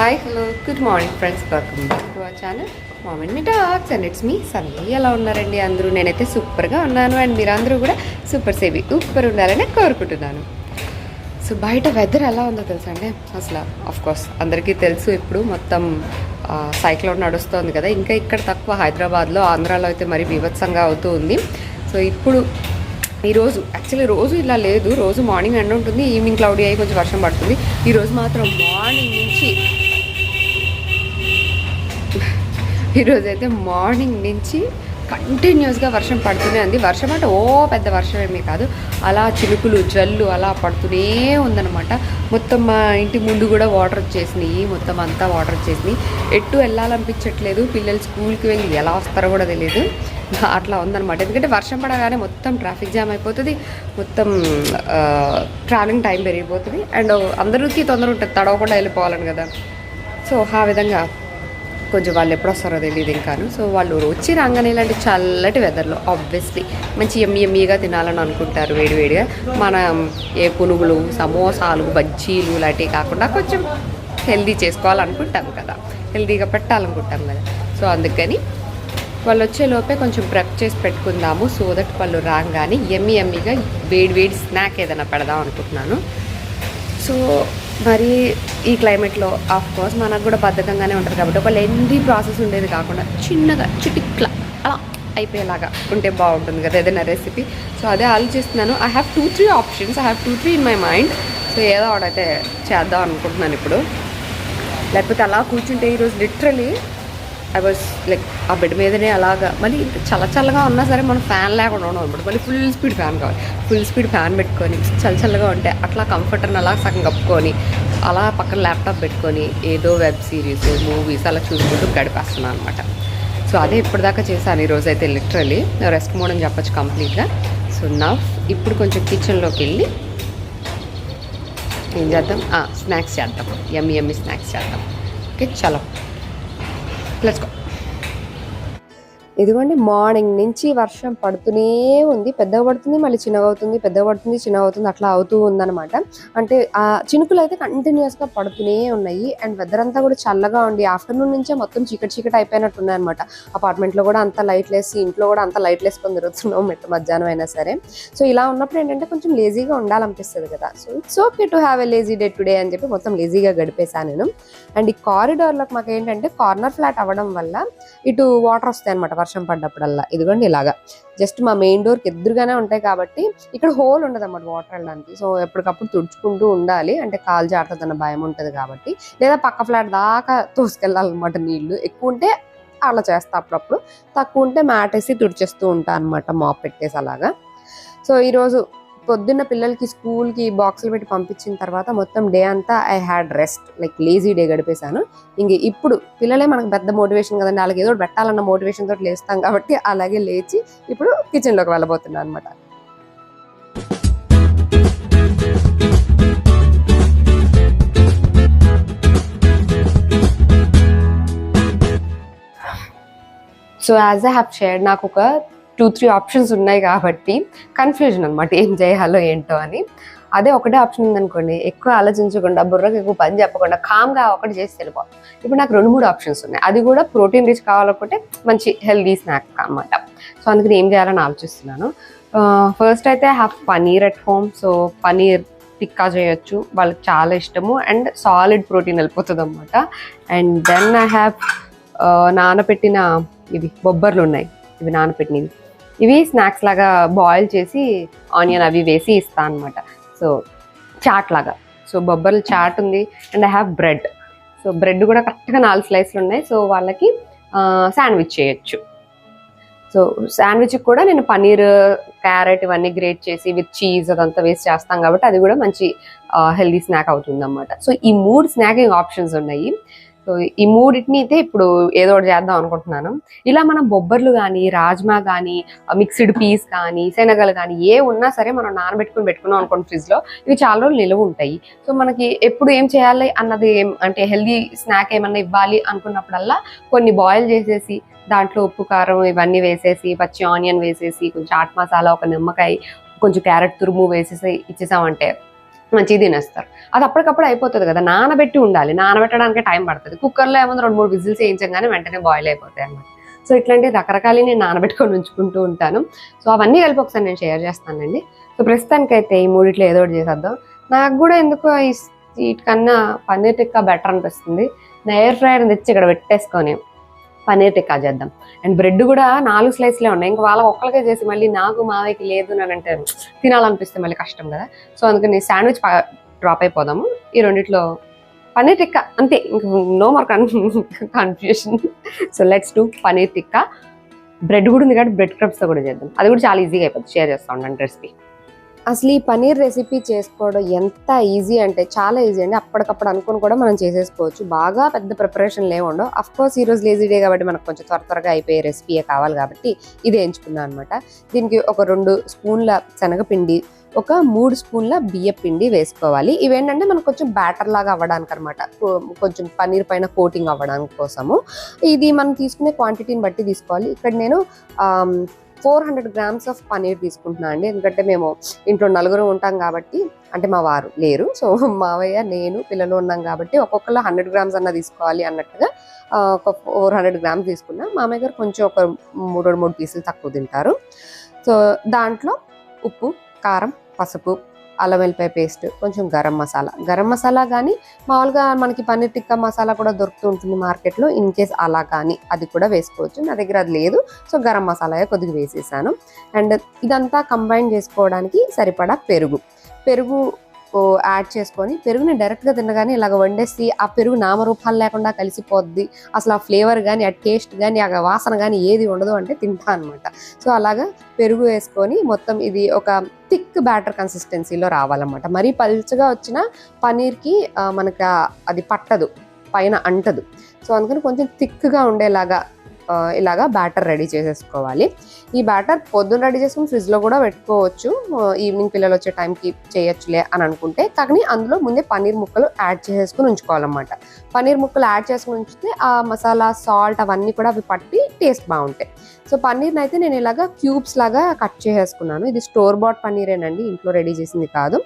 Hi hello good morning friends welcome back to our channel mom in me talks and it's me Sunny ఎలా ఉన్నారండి అందరూ? నేనైతే సూపర్గా ఉన్నాను అండ్ మీరందరూ కూడా సూపర్ సేవి సూపర్ ఉండాలని కోరుకుంటున్నాను. సో బయట వెదర్ ఎలా ఉందో తెలుసా అండి? అసలు ఆఫ్కోర్స్ అందరికీ తెలుసు. ఇప్పుడు మొత్తం సైక్లోన్ నడుస్తుంది కదా. ఇంకా ఇక్కడ తక్కువ హైదరాబాద్లో ఆంధ్రాలో అయితే మరి బీభత్సంగా అవుతూ ఉంది. సో ఇప్పుడు ఈరోజు యాక్చువల్లీ రోజు ఇలా లేదు. రోజు మార్నింగ్ ఎండ ఉంటుంది ఈవినింగ్ క్లౌడీ అయ్యి కొంచెం వర్షం పడుతుంది. ఈరోజు మాత్రం మార్నింగ్ నుంచి ఈరోజు అయితే మార్నింగ్ నుంచి కంటిన్యూస్గా వర్షం పడుతూనే ఉంది. వర్షం అంటే ఓ పెద్ద వర్షం ఏమీ కాదు. అలా చినుకులు జల్లు అలా పడుతూనే ఉందన్నమాట. మొత్తం మా ఇంటి ముందు కూడా వాటర్ వచ్చేసినాయి. మొత్తం అంతా వాటర్ వచ్చేసినాయి. ఎటు వెళ్ళాలనిపించట్లేదు. పిల్లలు స్కూల్కి వెళ్ళి ఎలా వస్తారో కూడా తెలియదు. అట్లా ఉందన్నమాట. ఎందుకంటే వర్షం పడగానే మొత్తం ట్రాఫిక్ జామ్ అయిపోతుంది. మొత్తం ట్రావెలింగ్ టైం పెరిగిపోతుంది. అండ్ అందరికీ తొందర ఉంటుంది. తడవకుండా వెళ్ళిపోవాలని కదా. సో ఆ విధంగా కొంచెం వాళ్ళు ఎప్పుడు వస్తారో తెలియదు ఇంకాను సో వాళ్ళు వచ్చి రాగానే ఇలాంటి చల్లటి వెదర్లో ఆబ్వియస్లీ మంచి ఎమ్మి ఎమ్మిగా తినాలని అనుకుంటారు వేడివేడిగా మనం ఏ పునుగులు సమోసాలు బజ్జీలు ఇలాంటివి కాకుండా కొంచెం హెల్దీ చేసుకోవాలనుకుంటాం కదా. హెల్దీగా పెట్టాలనుకుంటాం కదా. సో అందుకని వాళ్ళు వచ్చే లోపే కొంచెం ప్రెప్ చేసి పెట్టుకుందాము సో దట్ వాళ్ళు రాగానే ఎమ్మి ఎమ్మిగా వేడి వేడి స్నాక్ ఏదైనా పెడదాం అనుకుంటున్నాను. సో మరి ఈ క్లైమేట్లో ఆఫ్ కోర్స్ మనకు కూడా బద్ధకంగానే ఉంటుంది కాబట్టి ఒక లెంది ప్రాసెస్ ఉండేది కాకుండా చిన్నగా చిటిక్ల అలా అయిపోయేలాగా ఉంటే బాగుంటుంది కదా ఏదైనా రెసిపీ సో అదే ఆలోచిస్తున్నాను. I have two three options I have two three in my mind so ఏదో ఒకటైతే చేద్దాం అనుకుంటున్నాను ఇప్పుడు. లేకపోతే అలా కూర్చుంటే ఈరోజు literally I was like uh bed మీదనే అలాగా. మళ్ళీ చల్ల చల్లగా ఉన్నా సరే మనం ఫ్యాన్ లేకుండా ఉండడం అనమాట మళ్ళీ ఫుల్ స్పీడ్ ఫ్యాన్ కావాలి. ఫుల్ స్పీడ్ ఫ్యాన్ పెట్టుకొని చల్ల చల్లగా ఉంటే అట్లా కంఫర్టర్ని అలా సగం కప్పుకొని అలా పక్కన ల్యాప్టాప్ పెట్టుకొని ఏదో వెబ్ సిరీస్ మూవీస్ అలా చూసుకుంటూ గడిపేస్తున్నాను అనమాట సో అదే ఇప్పటిదాకా చేశాను. ఈరోజు అయితే లిటరలీ రెస్ట్ మోడ్ అని చెప్పొచ్చు కంప్లీట్గా సో నా ఇప్పుడు కొంచెం కిచెన్లోకి వెళ్ళి ఏం చేద్దాం? స్నాక్స్ చేద్దాం. ఎమ్మి ఎమ్మి స్నాక్స్ చేద్దాం. ఓకే చలో. లెట్స్ గో ఇదిగోండి మార్నింగ్ నుంచి వర్షం పడుతూనే ఉంది. పెద్దగా పడుతుంది మళ్ళీ చిన్నగా అవుతుంది పెద్దగా పడుతుంది చిన్నగా అవుతుంది అట్లా అవుతూ ఉందన్నమాట. అంటే ఆ చినుకులు అయితే కంటిన్యూస్గా పడుతూనే ఉన్నాయి. అండ్ వెదర్ అంతా కూడా చల్లగా ఉండి ఆఫ్టర్నూన్ నుంచే మొత్తం చీకటి చీకటి అయిపోయినట్టు ఉన్నాయన్నమాట అపార్ట్మెంట్లో కూడా అంత లైట్ వేసి ఇంట్లో కూడా అంత లైట్ వేసుకొని తిరుగుతున్నాం మెట్టు మధ్యాహ్నం అయినా సరే. సో ఇలా ఉన్నప్పుడు ఏంటంటే కొంచెం లేజీగా ఉండాలనిపిస్తుంది కదా. So it's okay to have a lazy day today అని చెప్పి మొత్తం లేజీగా గడిపేశాను నేను. అండ్ ఈ కారిడార్లకు మాకు ఏంటంటే కార్నర్ ఫ్లాట్ అవ్వడం వల్ల ఇటు వాటర్ వస్తాయి అనమాట వర్షం పడ్డప్పుడల్లా. ఇదిగోండి ఇలాగా. జస్ట్ మా మెయిన్ డోర్కి ఎదురుగానే ఉంటాయి కాబట్టి ఇక్కడ హోల్ ఉండదు అన్నమాట వాటర్ వెళ్ళడానికి. సో ఎప్పటికప్పుడు తుడుచుకుంటూ ఉండాలి. అంటే కాలు జారుతుందన్న భయం ఉంటుంది కాబట్టి. లేదా పక్క ఫ్లాట్ దాకా తోసుకెళ్ళాలన్నమాట నీళ్ళు. ఎక్కువ ఉంటే అలా చేస్తా అప్పుడప్పుడు. తక్కువ ఉంటే మ్యాట్ వేసి తుడిచేస్తూ ఉంటా అనమాట మాప్ పెట్టేసి అలాగా. సో ఈరోజు పొద్దున్న పిల్లలకి స్కూల్కి బాక్సులు పెట్టి పంపించిన తర్వాత మొత్తం డే అంతా I had rest like lazy day గడిపేశాను. ఇంక ఇప్పుడు పిల్లలే మనకు పెద్ద మోటివేషన్ కదండి వాళ్ళకి ఏదో పెట్టాలన్న మోటివేషన్ తోటి లేస్తాం కాబట్టి అలాగే లేచి ఇప్పుడు కిచెన్లోకి వెళ్ళబోతున్నాను అనమాట so as I have shared నాకు ఒక టూ త్రీ ఆప్షన్స్ ఉన్నాయి కాబట్టి కన్ఫ్యూజన్ అనమాట ఏం చేయాలో ఏంటో అని. అదే ఒకటే ఆప్షన్ ఉందనుకోండి ఎక్కువ ఆలోచించకుండా బుర్రకు ఎక్కువ పని చెప్పకుండా కామ్గా ఒకటి చేసి వెళ్ళిపో. ఇప్పుడు నాకు రెండు మూడు ఆప్షన్స్ ఉన్నాయి. అది కూడా ప్రోటీన్ రిచ్ కావాలనుకుంటే మంచి హెల్దీ స్నాక్ అనమాట సో అందుకని ఏం చేయాలని ఆలోచిస్తున్నాను. ఫస్ట్ అయితే have paneer at home so paneer tikka చేయొచ్చు వాళ్ళకి చాలా ఇష్టము. అండ్ సాలిడ్ ప్రోటీన్ వెళ్ళిపోతుంది అనమాట అండ్ దెన్ ఐ హ్యావ్ నానబెట్టిన ఇవి బొబ్బర్లు ఉన్నాయి. ఇవి నానపెట్టినవి. ఇవి స్నాక్స్ లాగా బాయిల్ చేసి ఆనియన్ అవి వేసి ఇస్తాను అనమాట సో చాట్ లాగా. సో బొబ్బర్లు చాట్ ఉంది and I have bread. So bread కూడా కరెక్ట్గా నాలుగు స్లైస్లు ఉన్నాయి. సో వాళ్ళకి శాండ్విచ్ చేయొచ్చు. సో శాండ్విచ్ కూడా నేను పన్నీర్ క్యారెట్ ఇవన్నీ గ్రేట్ చేసి విత్ చీజ్ అదంతా వేస్ట్ చేస్తాం కాబట్టి అది కూడా మంచి హెల్దీ స్నాక్ అవుతుంది అనమాట సో ఈ మూడు స్నాకింగ్ ఆప్షన్స్ ఉన్నాయి. సో ఈ మూడింటిని అయితే ఇప్పుడు ఏదో ఒకటి చేద్దాం అనుకుంటున్నాను. ఇలా మనం బొబ్బర్లు కానీ రాజ్మా కానీ మిక్స్డ్ పీస్ కానీ శనగలు కానీ ఏ ఉన్నా సరే మనం నానబెట్టుకుని పెట్టుకున్నాం అనుకోండి ఫ్రిడ్జ్లో ఇవి చాలా రోజులు నిలువ ఉంటాయి. సో మనకి ఎప్పుడు ఏం చేయాలి అన్నది ఏం అంటే హెల్దీ స్నాక్ ఏమన్నా ఇవ్వాలి అనుకున్నప్పుడల్లా కొన్ని బాయిల్ చేసేసి దాంట్లో ఉప్పు కారం ఇవన్నీ వేసేసి పచ్చి ఆనియన్ వేసేసి కొంచెం చాట్ మసాలా ఒక నిమ్మకాయ కొంచెం క్యారెట్ తురుము వేసేసి ఇచ్చేసామంటే మంచిగా తినేస్తారు. అది అప్పటికప్పుడు అయిపోతుంది కదా నానబెట్టి ఉండాలి. నానబెట్టడానికి టైం పడుతుంది. కుక్కర్లో ఏమన్నా రెండు మూడు విజిల్స్ వేయించగానే వెంటనే బాయిల్ అయిపోతాయి అన్నమాట. సో ఇట్లాంటి రకరకాలు నేను నానబెట్టుకొని ఉంచుకుంటూ ఉంటాను. సో అవన్నీ కలిపి ఒకసారి నేను షేర్ చేస్తానండి. సో ప్రస్తుతానికైతే ఈ మూడిట్లో ఏదో ఒకటి చేసేద్దాం. నాకు కూడా ఎందుకో ఈ వీటికన్నా పన్నీర్ టిక్కా బెటర్ అనిపిస్తుంది. నా ఎయిర్ ఫ్రైయర్ తెచ్చి ఇక్కడ పెట్టేసుకొని పన్నీర్ టిక్కా చేద్దాం. అండ్ బ్రెడ్ కూడా నాలుగు స్లైస్లే ఉన్నాయి. ఇంకా వాళ్ళ ఒక్కరికే చేసి మళ్ళీ నాకు మావయ్యకి లేదు అని అంటే తినాలనిపిస్తే మళ్ళీ కష్టం కదా. సో అందుకని శాండ్విచ్ డ్రాప్ అయిపోదాము. ఈ రెండిట్లో పన్నీర్ టిక్కా. అంతే. ఇంక no more confusion so let's do paneer tikka. Bread కూడా ఉంది కాబట్టి బ్రెడ్ క్రబ్స్తో కూడా చేద్దాం. అది కూడా చాలా ఈజీగా అయిపోతుంది షేర్ చేస్తా ఉండండి రెసిపీ. అసలు ఈ పనీర్ రెసిపీ చేసుకోవడం ఎంత ఈజీ అంటే చాలా ఈజీ అండి. అప్పటికప్పుడు అనుకుని కూడా మనం చేసేసుకోవచ్చు. బాగా పెద్ద ప్రిపరేషన్ లేవుండవు అఫ్ కోర్స్ ఈరోజు లేజీ డే కాబట్టి మనకు కొంచెం త్వర త్వరగా అయిపోయే రెసిపీయే కావాలి కాబట్టి ఇది ఎంచుకున్నాను అనమాట దీనికి ఒక రెండు స్పూన్ల శనగపిండి ఒక మూడు స్పూన్ల బియ్య పిండి వేసుకోవాలి. ఇవేంటంటే మనకు కొంచెం బ్యాటర్ లాగా అవ్వడానికి అనమాట కొంచెం పన్నీర్ పైన కోటింగ్ అవ్వడానికి కోసము. ఇది మనం తీసుకునే క్వాంటిటీని బట్టి తీసుకోవాలి. ఇక్కడ నేను four hundred grams of paneer తీసుకుంటున్నాను అండి. ఎందుకంటే మేము ఇంట్లో నలుగురు ఉంటాం కాబట్టి అంటే మా వారు లేరు. సో మావయ్య నేను పిల్లలు ఉన్నాం కాబట్టి ఒక్కొక్కరు హండ్రెడ్ గ్రామ్స్ అన్న తీసుకోవాలి అన్నట్టుగా ఒక ఫోర్ హండ్రెడ్ గ్రామ్స్ తీసుకున్నా. మామయ్య గారు కొంచెం ఒక మూడు రెండు మూడు పీసులు తక్కువ తింటారు. సో దాంట్లో ఉప్పు కారం పసుపు అల్లం వెల్లిపాయ పేస్ట్ కొంచెం గరం మసాలా. గరం మసాలా కానీ మామూలుగా మనకి పన్నీర్ టిక్కా మసాలా కూడా దొరుకుతూ ఉంటుంది మార్కెట్లో ఇన్ కేస్ అలా కానీ అది కూడా వేసుకోవచ్చు. నా దగ్గర అది లేదు సో గరం మసాలా కొద్దిగా వేసేసాను. అండ్ ఇదంతా కంబైన్ చేసుకోవడానికి సరిపడా పెరుగు. పెరుగు యాడ్ చేసుకొని పెరుగుని డైరెక్ట్గా తినగానే ఇలాగ వండేసి ఆ పెరుగు నామరూపాలు లేకుండా కలిసిపోద్ది అసలు ఆ ఫ్లేవర్ కానీ ఆ టేస్ట్ కానీ ఆ వాసన కానీ ఏది ఉండదు అంటే తింటా అనమాట సో అలాగా పెరుగు వేసుకొని మొత్తం ఇది ఒక థిక్ బ్యాటర్ కన్సిస్టెన్సీలో రావాలన్నమాట. మరీ పల్చగా వచ్చిన పనీర్కి మనకు మనకి అది పట్టదు పైన అంటదు. సో అందుకని కొంచెం థిక్గా ఉండేలాగా ఇలాగా బ్యాటర్ రెడీ చేసేసుకోవాలి. ఈ బ్యాటర్ పొద్దున్న రెడీ చేసుకుని ఫ్రిడ్జ్లో కూడా పెట్టుకోవచ్చు. ఈవినింగ్ పిల్లలు వచ్చే టైంకి చేయొచ్చులే అని అనుకుంటే కానీ అందులో ముందే పన్నీర్ ముక్కలు యాడ్ చేసేసుకుని ఉంచుకోవాలన్నమాట. పన్నీర్ ముక్కలు యాడ్ చేసుకుని ఉంచితే ఆ మసాలా సాల్ట్ అవన్నీ కూడా అవి పట్టి టేస్ట్ బాగుంటాయి. సో పన్నీర్ని అయితే నేను ఇలాగా క్యూబ్స్ లాగా కట్ చేసేసుకున్నాను. ఇది స్టోర్ బాట్ పన్నీరేనండి ఇంట్లో రెడీ చేసింది కాదు.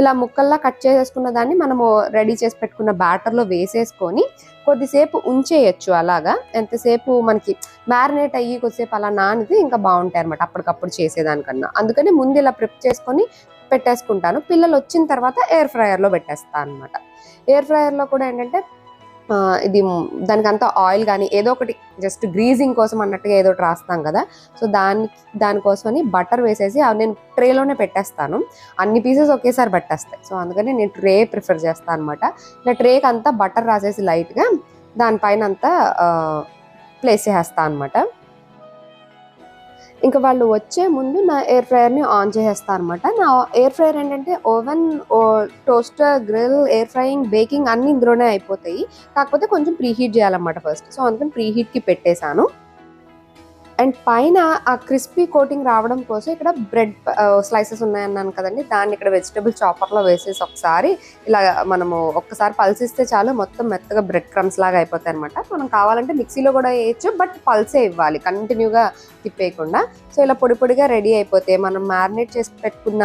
ఇలా ముక్కల్లా కట్ చేసేసుకున్న దాన్ని మనము రెడీ చేసి పెట్టుకున్న బ్యాటర్లో వేసేసుకొని కొద్దిసేపు ఉంచేయచ్చు అలాగా. ఎంతసేపు మనకి మ్యారినేట్ అయ్యి కొద్దిసేపు అలా నానితే ఇంకా బాగుంటాయి అనమాట అప్పటికప్పుడు చేసేదానికన్నా. అందుకని ముందు ఇలా ప్రిప్ చేసుకొని పెట్టేసుకుంటాను. పిల్లలు వచ్చిన తర్వాత ఎయిర్ ఫ్రయర్లో పెట్టేస్తాను అనమాట ఎయిర్ ఫ్రయర్లో కూడా ఏంటంటే ఇది దానికంతా ఆయిల్ కానీ ఏదో ఒకటి జస్ట్ గ్రీజింగ్ కోసం అన్నట్టుగా ఏదో ఒకటి రాస్తాం కదా. సో దాని దానికోసమని బటర్ వేసేసి అవి నేను ట్రేలోనే పెట్టేస్తాను. అన్ని పీసెస్ ఒకేసారి పట్టేస్తాయి. సో అందుకని నేను ట్రే ప్రిఫర్ చేస్తాను అనమాట ఇలా ట్రేకి అంతా బటర్ రాసేసి లైట్గా దానిపైన అంతా ప్లేస్ చేసేస్తాను అనమాట ఇంకా వాళ్ళు వచ్చే ముందు నా ఎయిర్ ఫ్రైయర్ని ఆన్ చేసేస్తాను అనమాట నా ఎయిర్ ఫ్రైయర్ ఏంటంటే oven toaster grill air frying baking అన్ని ఇందులోనే అయిపోతాయి. కాకపోతే కొంచెం ప్రీహీట్ చేయాలన్నమాట ఫస్ట్ సో అందుకని ప్రీహీట్కి పెట్టేశాను. అండ్ పైన ఆ క్రిస్పీ కోటింగ్ రావడం కోసం ఇక్కడ బ్రెడ్ స్లైసెస్ ఉన్నాయన్నాను కదండి. దాన్ని ఇక్కడ వెజిటబుల్ చాపర్లో వేసేసి ఒకసారి ఇలా మనము ఒక్కసారి పల్సిస్తే చాలు మొత్తం మెత్తగా బ్రెడ్ క్రమ్స్ లాగా అయిపోతాయి అనమాట మనం కావాలంటే మిక్సీలో కూడా వేయచ్చు బట్ పల్సే ఇవ్వాలి కంటిన్యూగా తిప్పేయకుండా. సో ఇలా పొడి పొడిగా రెడీ అయిపోతే మనం మ్యారినేట్ చేసి పెట్టుకున్న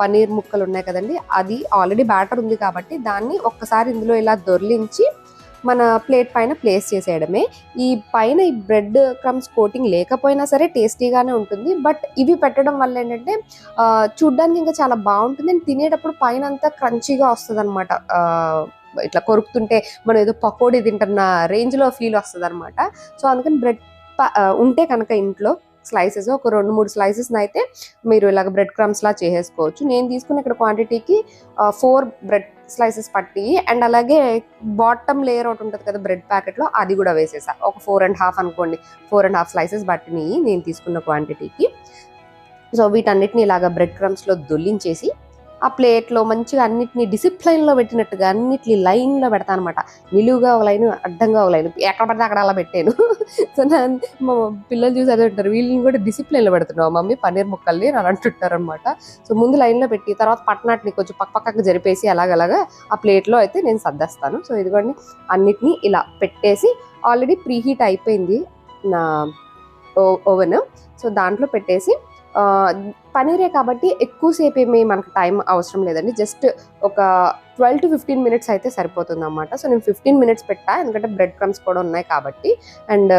పన్నీర్ ముక్కలు ఉన్నాయి కదండి అది ఆల్రెడీ బ్యాటర్ ఉంది కాబట్టి దాన్ని ఒక్కసారి ఇందులో ఇలా దొర్లించి మన ప్లేట్ పైన ప్లేస్ చేసేయడమే. ఈ పైన ఈ బ్రెడ్ క్రమ్స్ కోటింగ్ లేకపోయినా సరే టేస్టీగానే ఉంటుంది. బట్ ఇవి పెట్టడం వల్ల ఏంటంటే చూడ్డానికి ఇంకా చాలా బాగుంటుంది. అండ్ తినేటప్పుడు పైన అంతా క్రంచీగా వస్తుంది అనమాట ఇట్లా కొరుకుతుంటే మనం ఏదో పకోడీ తింటున్న రేంజ్లో ఫీల్ వస్తుంది అనమాట సో అందుకని బ్రెడ్ ఉంటే కనుక ఇంట్లో స్లైసెస్ ఒక రెండు మూడు స్లైసెస్ అయితే మీరు ఇలాగ బ్రెడ్ క్రమ్స్లా చేసేసుకోవచ్చు. నేను తీసుకున్న ఇక్కడ క్వాంటిటీకి ఫోర్ బ్రెడ్ స్లైసెస్ పట్టి అండ్ అలాగే బాటమ్ లేయర్ ఒకటి ఉంటుంది కదా బ్రెడ్ ప్యాకెట్లో అది కూడా వేసేసా. ఒక ఫోర్ అండ్ హాఫ్ అనుకోండి. ఫోర్ అండ్ హాఫ్ స్లైసెస్ పట్టినాయి నేను తీసుకున్న క్వాంటిటీకి. సో వీటన్నిటిని ఇలాగ బ్రెడ్ క్రమ్స్లో దొల్లించేసి ఆ ప్లేట్లో మంచిగా అన్నిటిని డిసిప్లైన్లో పెట్టినట్టుగా అన్నిటిని లైన్లో పెడతాను అనమాట నిలువుగా ఒక లైన్ అడ్డంగా ఒక లైన్. ఎక్కడ పడితే అక్కడ అలా పెట్టాను. సో నా మా పిల్లలు చూసి అదే ఉంటారు. వీళ్ళని కూడా డిసిప్లైన్లో పెడుతున్నావు మమ్మీ పన్నీర్ ముక్కల్ని అని అంటుంటారు అనమాట సో ముందు లైన్లో పెట్టి తర్వాత పట్నాటిని కొంచెం పక్క పక్కకు జరిపేసి అలాగలాగా ఆ ప్లేట్లో అయితే నేను సర్దేస్తాను. సో ఇదిగోండి అన్నిటినీ ఇలా పెట్టేసి ఆల్రెడీ ప్రీహీట్ అయిపోయింది నా ఓవెన్. సో దాంట్లో పెట్టేసి పనీరే కాబట్టి ఎక్కువసేపు ఏమి మనకు టైం అవసరం లేదండి. జస్ట్ ఒక ట్వెల్వ్ టు ఫిఫ్టీన్ మినిట్స్ అయితే సరిపోతుంది అనమాట సో నేను ఫిఫ్టీన్ మినిట్స్ పెట్టా. ఎందుకంటే బ్రెడ్ క్రమ్స్ కూడా ఉన్నాయి కాబట్టి. అండ్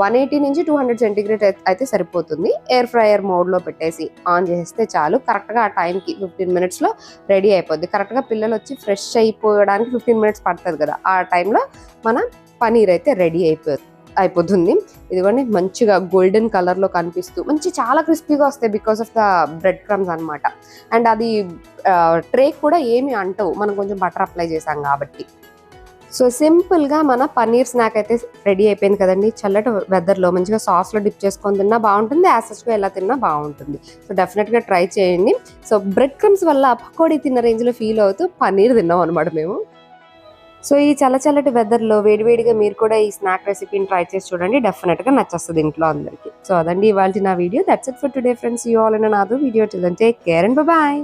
వన్ ఎయిటీ నుంచి టూ హండ్రెడ్ సెంటిగ్రేట్ అయితే సరిపోతుంది. ఎయిర్ ఫ్రైయర్ మోడ్లో పెట్టేసి ఆన్ చేస్తే చాలు. కరెక్ట్గా ఆ టైంకి ఫిఫ్టీన్ మినిట్స్లో రెడీ అయిపోద్ది. కరెక్ట్గా పిల్లలు వచ్చి ఫ్రెష్ అయిపోవడానికి ఫిఫ్టీన్ మినిట్స్ పడుతుంది కదా. ఆ టైంలో మన పనీర్ అయితే రెడీ అయిపోతుంది. అయిపోతుంది. ఇదిగోండి మంచిగా గోల్డెన్ కలర్లో కనిపిస్తూ మంచి చాలా క్రిస్పీగా వస్తాయి because of the bread crumbs అనమాట అండ్ అది ట్రే కూడా ఏమి అంటవు. మనం కొంచెం బటర్ అప్లై చేసాం కాబట్టి. సో సింపుల్గా మన పన్నీర్ స్నాక్ అయితే రెడీ అయిపోయింది కదండి. చల్లటి వెదర్లో మంచిగా సాస్లో డిప్ చేసుకొని తిన్నా బాగుంటుంది. యాసెస్గా ఎలా తిన్నా బాగుంటుంది. సో డెఫినెట్గా ట్రై చేయండి. సో బ్రెడ్ క్రమ్స్ వల్ల పకోడీ తిన్న రేంజ్లో ఫీల్ అవుతూ పన్నీర్ తిన్నాం అనమాట మేము. సో ఈ చల్లచల్లటి వెదర్లో వేడివేడిగా మీరు కూడా ఈ స్నాక్ రెసిపీని ట్రై చేసి చూడండి. డెఫినెట్గా నచ్చేస్తుంది ఇంట్లో అందరికీ. సో అదండి ఇవాళ నా video. That's it for today friends you all and నాదు video till take care and bye